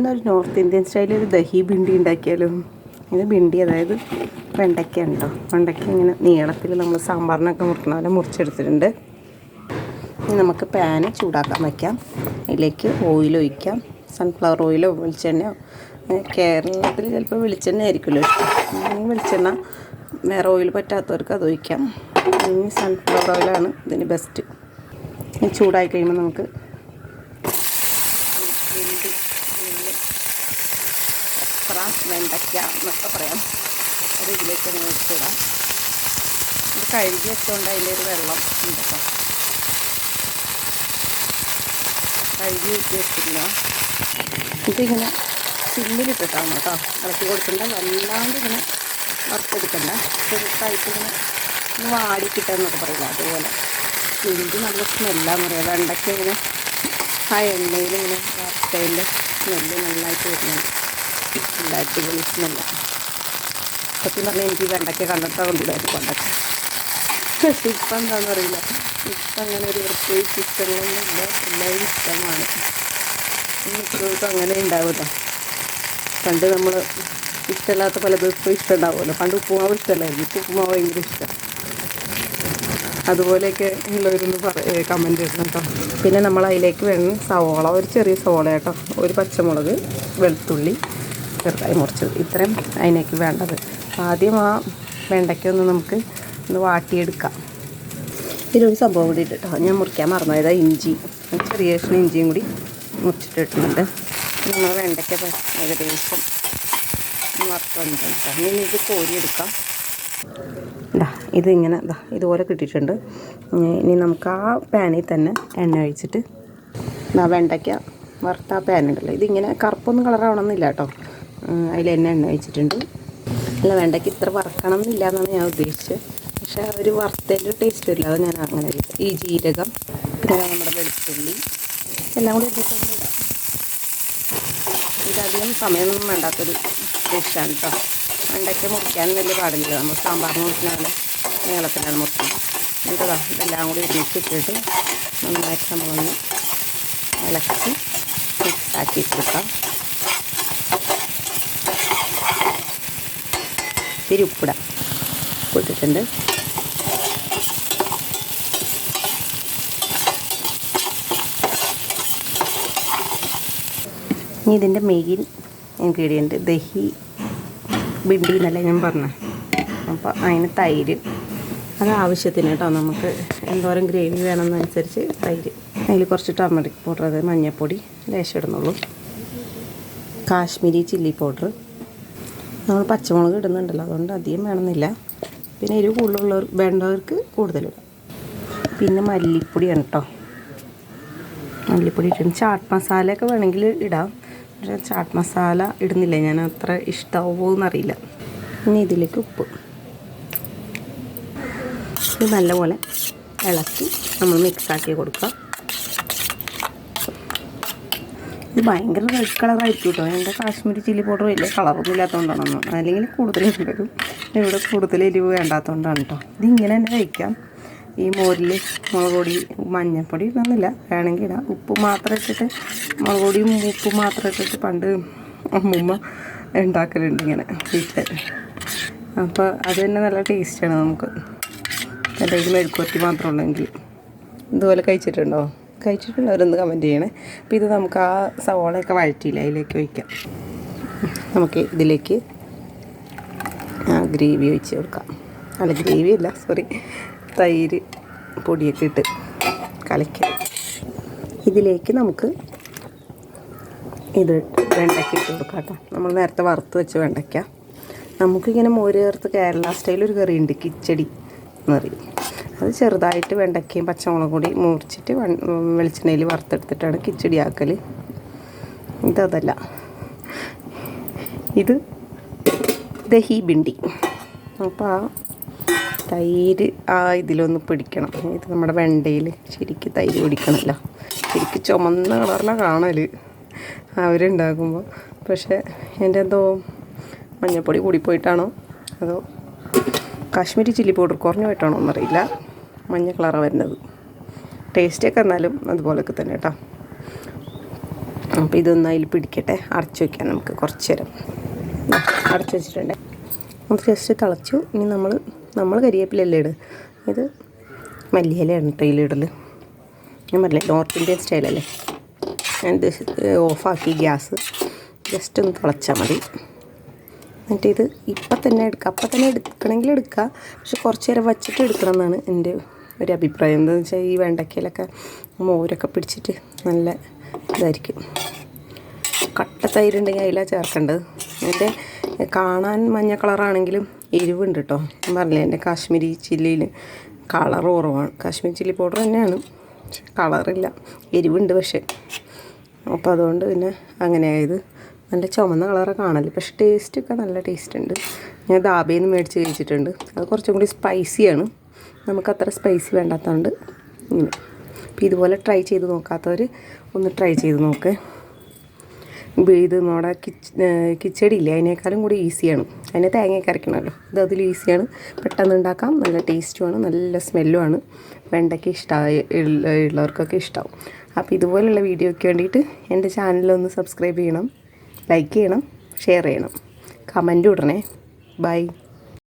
എന്നൊരു north Indian സ്റ്റൈലിൽ ഒരു ദഹി ബിണ്ടി ഉണ്ടാക്കിയാലും ഇത് ബിണ്ടി അതായത് വെണ്ടയ്ക്ക ഉണ്ടോ വെണ്ടയ്ക്ക ഇങ്ങനെ നീളത്തിൽ നമ്മൾ സാമ്പാറിനൊക്കെ മുറിക്കണ പോലെ മുറിച്ചെടുത്തിട്ടുണ്ട്. ഇനി നമുക്ക് പാന് ചൂടാക്കാൻ വയ്ക്കാം അതിലേക്ക് ഓയിൽ ഒഴിക്കാം. സൺഫ്ലവർ ഓയിലോ വെളിച്ചെണ്ണയോ കേരളത്തിൽ ചിലപ്പോൾ വെളിച്ചെണ്ണ ആയിരിക്കുമല്ലോ വെളിച്ചെണ്ണ വേറെ ഓയിൽ പറ്റാത്തവർക്ക് അത് ഒഴിക്കാം. ഇനി സൺഫ്ലവർ ഓയിലാണ് ഇതിന് ബെസ്റ്റ് ഇനി ചൂടായി കഴിയുമ്പോൾ നമുക്ക് വെണ്ടി നെല്ല് ഒപ്ര വെണ്ടയ്ക്ക എന്നൊക്കെ പറയാം. അത് ഇതിലേക്ക് ഒന്ന് ഒഴിച്ചിടാം ഇത് കഴുകി വെച്ചുകൊണ്ട് അതിന്റെ ഒരു വെള്ളം ഉണ്ട് കഴുകി ഊറ്റി വെച്ചിട്ടില്ല. ഇതിങ്ങനെ സിമ്മിലിട്ടിട്ടാണ് കേട്ടോ. ഇളക്കി കൊടുക്കണ്ട വല്ലാണ്ട് ഇങ്ങനെ വറുത്തെടുക്കണ്ട ചെറുതായിട്ട് ഇങ്ങനെ ഒന്ന് വാടി കിട്ടാന്നൊക്കെ പറയില്ല? അതുപോലെ. എനിക്ക് നല്ല സ്മെല്ലാന്ന് പറയാം. വെണ്ടയ്ക്ക ഇങ്ങനെ ആ എണ്ണയിൽ ഇങ്ങനെ വറുത്തതിന്റെ സ്മെല്ല് നന്നായിട്ട് വരുന്നുണ്ട്. നല്ല അടിപൊളി സ്മെല്ല സത്യം പറഞ്ഞാൽ എനിക്ക് ഈ കണ്ടെത്താൻ കണ്ടിട്ട് കൊണ്ടില്ലായിരുന്നു പണ്ടൊക്കെ പക്ഷെ ഇപ്പം എന്താണെന്ന് അറിയില്ല ഇപ്പം അങ്ങനെ ഒരു പ്രത്യേകിച്ച് ഇഷ്ടങ്ങളൊന്നുമില്ല എല്ലാവരും ഇഷ്ടമാണ് ഇപ്പോഴും അങ്ങനെ ഉണ്ടാവില്ല പണ്ട് നമ്മൾ ഇഷ്ടമില്ലാത്ത പലതും ഇപ്പോൾ ഇഷ്ടമുണ്ടാവുമല്ലോ പണ്ട് ഉപ്പുമാവ് ഇഷ്ടമല്ലായിരുന്നു ഇപ്പോൾ ഉപ്പുമാവ് ഭയങ്കര ഇഷ്ടം അതുപോലെയൊക്കെ ഉള്ളവരൊന്ന് പറ കമന്റ് ഇടണം കേട്ടോ പിന്നെ നമ്മൾ അതിലേക്ക് വേണം സവോള ഒരു ചെറിയ സവോള കേട്ടോ ഒരു പച്ചമുളക് വെളുത്തുള്ളി ചെറുതായി മുറിച്ചത് ഇത്രയും അതിനേക്ക് വേണ്ടത്. ആദ്യം ആ വെണ്ടയ്ക്കൊന്ന് നമുക്ക് ഒന്ന് വാട്ടിയെടുക്കാം. ഇതിലൊരു സംഭവം കൂടി ഇട്ടിട്ടോ. ഞാൻ മുറിക്കാൻ മറന്നുപോയത് ഇഞ്ചി. ചെറിയ കഷ്ണം ഇഞ്ചിയും കൂടി മുറിച്ചിട്ടിട്ടുണ്ട് നമ്മൾ വെണ്ടയ്ക്ക ഏകദേശം വറുത്തുണ്ട് ഇനി ഇത് കോരിയെടുക്കാം. ഇതാ ഇതിങ്ങനെ ഇതാ ഇതുപോലെ കിട്ടിയിട്ടുണ്ട്. ഇനി- നമുക്ക് ആ പാനിൽ തന്നെ എണ്ണ ഒഴിച്ചിട്ട് വെണ്ടയ്ക്ക വറുത്ത ആ പാനുണ്ടല്ലോ ഇതിങ്ങനെ കറുപ്പൊന്നും കളറാവണമെന്നില്ല കേട്ടോ. അതിൽ എണ്ണ എണ്ണ ഒഴിച്ചിട്ടുണ്ട് അല്ല വെണ്ടയ്ക്ക് ഇത്ര വറക്കണം എന്നില്ല എന്നാണ് ഞാൻ ഉദ്ദേശിച്ചത്. പക്ഷേ ഒരു വറുത്തതിന്റെ ടേസ്റ്റ് വരില്ല അത് ഞാൻ അങ്ങനെ. ഈ ജീരകം പിന്നെ നമ്മുടെ വെളുത്തുള്ളി. എല്ലാം കൂടി ഇട്ടിട്ടൊന്നും ഇടാം. ഇതധികം സമയമൊന്നും വേണ്ടാത്തൊരു ഡിഷാണ് കേട്ടോ വെണ്ടയ്ക്ക മുറിക്കാനും വലിയ പാടില്ല. നമ്മൾ സാമ്പാർ മുറിക്കുന്ന പോലെ നീളത്തിലാണ് മുറിക്കുന്നത്. എന്നിട്ടതാ ഇതെല്ലാം കൂടി ഒരുമിച്ചിട്ടിട്ട് നന്നായിട്ട് നമ്മളൊന്ന് ഇളക്കി മിക്സ് ആക്കി കൊടുക്കാം ഇത്തിരി ഉപ്പിടാം. ഉപ്പിട്ടിട്ടുണ്ട് ഇനി ഇതിന്റെ മെയിൻ ഇൻഗ്രീഡിയന്റ് ദഹി ബിണ്ടി എന്നല്ലേ ഞാൻ പറഞ്ഞത് അപ്പോൾ അതിന് തൈര്. അത് ആവശ്യത്തിന് കേട്ടോ നമുക്ക് എന്തോരം ഗ്രേവി വേണമെന്നനുസരിച്ച് തൈര്. അതിൽ കുറച്ച് ടർമറിക് പൗഡർ അത് മഞ്ഞൾപ്പൊടി ലേശം ഇടുന്നുള്ളൂ. കാശ്മീരി ചില്ലി പൗഡർ നമ്മൾ പച്ചമുളക് ഇടുന്നുണ്ടല്ലോ അതുകൊണ്ട് അധികം വേണമെന്നില്ല. പിന്നെ എരിവ് കൂടുതലുള്ളവർ വേണ്ടവർക്ക് കൂടുതലിടാം പിന്നെ മല്ലിപ്പൊടിയാണ് കേട്ടോ മല്ലിപ്പൊടി ഇട്ടിട്ട് ചാട്ട് മസാലയൊക്കെ വേണമെങ്കിൽ ഇടാം. പക്ഷേ ചാട്ട് മസാല ഇടുന്നില്ല. ഞാൻ അത്ര ഇഷ്ടമാവുമോ എന്നറിയില്ല. ഇനി ഇതിലേക്ക് ഉപ്പ്. ഇത് നല്ലപോലെ ഇളക്കി നമ്മൾ മിക്സാക്കി കൊടുക്കുക. ഇത് ഭയങ്കര റെഡ് കളറായിരിക്കും കേട്ടോ എന്റെ കാശ്മീരി ചില്ലി പൗഡർ വലിയ കളറൊന്നും ഇല്ലാത്തതുകൊണ്ടാണെന്നോ അല്ലെങ്കിൽ കൂടുതൽ വരും ഇവിടെ കൂടുതൽ എരിവ് വേണ്ടാത്തതുകൊണ്ടാണ് കേട്ടോ ഇതിങ്ങനെ തന്നെ കഴിക്കാം. ഈ മോരിൽ മുളക് പൊടി മഞ്ഞൾപ്പൊടി ഇടുന്നില്ല വേണമെങ്കിൽ ഇടാം. ഉപ്പ് മാത്രം ഇട്ടിട്ട് മുളക് പൊടിയും ഉപ്പും മാത്രം ഇട്ടിട്ട് പണ്ട് അമ്മൂമ്മ ഉണ്ടാക്കലുണ്ട് ഇങ്ങനെ വീട്ടിൽ അപ്പോൾ അത് തന്നെ നല്ല ടേസ്റ്റാണ് നമുക്ക്. എന്തെങ്കിലും മെഴുക്കുവരട്ടി മാത്രം ഉണ്ടെങ്കിൽ ഇതുപോലെ കഴിച്ചിട്ടുണ്ടോ? കഴിച്ചിട്ടുള്ളവരൊന്ന് കമന്റ് ചെയ്യണേ. അപ്പോൾ ഇത് നമുക്ക് ആ സവോളയൊക്കെ വഴറ്റിയില്ല അതിലേക്ക് ഒഴിക്കാം. നമുക്ക് ഇതിലേക്ക് ആ ഗ്രേവി ഒഴിച്ച് കൊടുക്കാം. അല്ല ഗ്രേവി അല്ല സോറി തൈര് പൊടിയൊക്കെ ഇട്ട് കലക്കാം. ഇതിലേക്ക് നമുക്ക് ഇത് വെണ്ടയ്ക്ക ഇട്ട് കൊടുക്കാം കേട്ടോ. നമ്മൾ നേരത്തെ വറുത്ത് വെച്ച് വെണ്ടയ്ക്ക. നമുക്കിങ്ങനെ മോര് ചേർത്ത് കേരള സ്റ്റൈൽ ഒരു കറി ഉണ്ട് കിച്ചടി എന്ന് പറയും. അത് ചെറുതായിട്ട് വെണ്ടയ്ക്കയും പച്ചമുളകും കൂടി മുറിച്ചിട്ട് വെളിച്ചെണ്ണയിൽ വറുത്തെടുത്തിട്ടാണ് കിച്ചടി ആക്കൽ ഇതല്ല ഇത് ദഹി ബിണ്ടി അപ്പോൾ ആ തൈര് ആ ഇതിലൊന്ന് പിടിക്കണം. ഇത് നമ്മുടെ വെണ്ടയിൽ ശരിക്കും തൈര് പിടിക്കണമല്ലോ ശരിക്കും ചുമന്ന കളറിലാണ് കാണൽ അവരുണ്ടാക്കുമ്പോൾ പക്ഷേ എന്റെ എന്തോ മഞ്ഞൾപ്പൊടി കൂടിപ്പോയിട്ടാണോ അതോ കാശ്മീരി ചില്ലി പൗഡർ കുറഞ്ഞു പോയിട്ടാണോ എന്നറിയില്ല. മഞ്ഞ കളറാണ് വരുന്നത്. ടേസ്റ്റൊക്കെ എന്നാലും അതുപോലൊക്കെ തന്നെ കേട്ടോ അപ്പോൾ ഇതൊന്ന് അതിൽ പിടിക്കട്ടെ. അടച്ചു വയ്ക്കാം നമുക്ക് കുറച്ച് നേരം അടച്ച് വെച്ചിട്ടുണ്ട്. നമുക്ക് ജസ്റ്റ് തിളച്ചു. ഇനി നമ്മൾ നമ്മൾ കരിയേപ്പിലല്ലേ ഇട്? ഇത് മല്ലിയിലയാണ് എണ്ണയിൽ ഇടൽ ഞാൻ പറഞ്ഞില്ല നോർത്ത് ഇന്ത്യൻ സ്റ്റൈലല്ലേ ഞാൻ ഓഫാക്കി ഗ്യാസ്. ജസ്റ്റ് ഒന്ന് തിളച്ചാൽ മതി. എന്നിട്ട് ഇത് ഇപ്പം തന്നെ എടുക്കുക അപ്പം തന്നെ എടുക്കണമെങ്കിൽ എടുക്കുക പക്ഷെ കുറച്ച് നേരം വച്ചിട്ട് എടുക്കണം എന്നാണ് എന്റെ ഒരു അഭിപ്രായം. എന്താണെന്ന് വെച്ചാൽ ഈ വെണ്ടയ്ക്കയിലൊക്കെ മോരൊക്കെ പിടിച്ചിട്ട് നല്ല ഇതായിരിക്കും. കട്ട തൈരുണ്ടെങ്കിൽ അതിലാണ് ചേർക്കേണ്ടത്. എന്റെ കാണാൻ മഞ്ഞ കളറാണെങ്കിലും എരിവുണ്ട് കേട്ടോ ഞാൻ പറഞ്ഞില്ലേ എന്റെ കാശ്മീരി ചില്ലിയിൽ കളർ കുറവാണ്. കാശ്മീരി ചില്ലി പൗഡർ തന്നെയാണ്. പക്ഷെ കളറില്ല. എരിവുണ്ട് പക്ഷേ. അപ്പോൾ അതുകൊണ്ട് പിന്നെ അങ്ങനെ ആയത് നല്ല ചുമന്ന കളറ് കാണൽ. പക്ഷെ ടേസ്റ്റൊക്കെ നല്ല ടേസ്റ്റ് ഉണ്ട്. ഞാൻ ദാബയിൽ നിന്ന് മേടിച്ച് കഴിച്ചിട്ടുണ്ട്. അത് കുറച്ചും കൂടി സ്പൈസിയാണ് നമുക്ക് അത്ര സ്പൈസി വേണ്ടാത്തതുകൊണ്ട് ഇങ്ങനെ. അപ്പോൾ ഇതുപോലെ ട്രൈ ചെയ്ത് നോക്കാത്തവർ ഒന്ന് ട്രൈ ചെയ്ത് നോക്ക്. ഇത് നമ്മുടെ കിച്ച് കിച്ചടി ഇല്ലേ അതിനേക്കാളും കൂടി ഈസിയാണ് അതിനെ തേങ്ങയൊക്കെ അരക്കണമല്ലോ. ഇത് അതിൽ ഈസിയാണ് പെട്ടെന്ന് ഉണ്ടാക്കാം. നല്ല ടേസ്റ്റുമാണ് നല്ല സ്മെല്ലുമാണ് വെണ്ടയ്ക്ക് ഇഷ്ടമായി ഉള്ളവർക്കൊക്കെ ഇഷ്ടമാവും അപ്പോൾ ഇതുപോലെയുള്ള വീഡിയോയ്ക്ക് വേണ്ടിയിട്ട് എന്റെ ചാനലൊന്ന് സബ്സ്ക്രൈബ് ചെയ്യണം. ലൈക്ക് ചെയ്യണം. ഷെയർ ചെയ്യണം. കമന്റ് ഇടണേ. ബൈ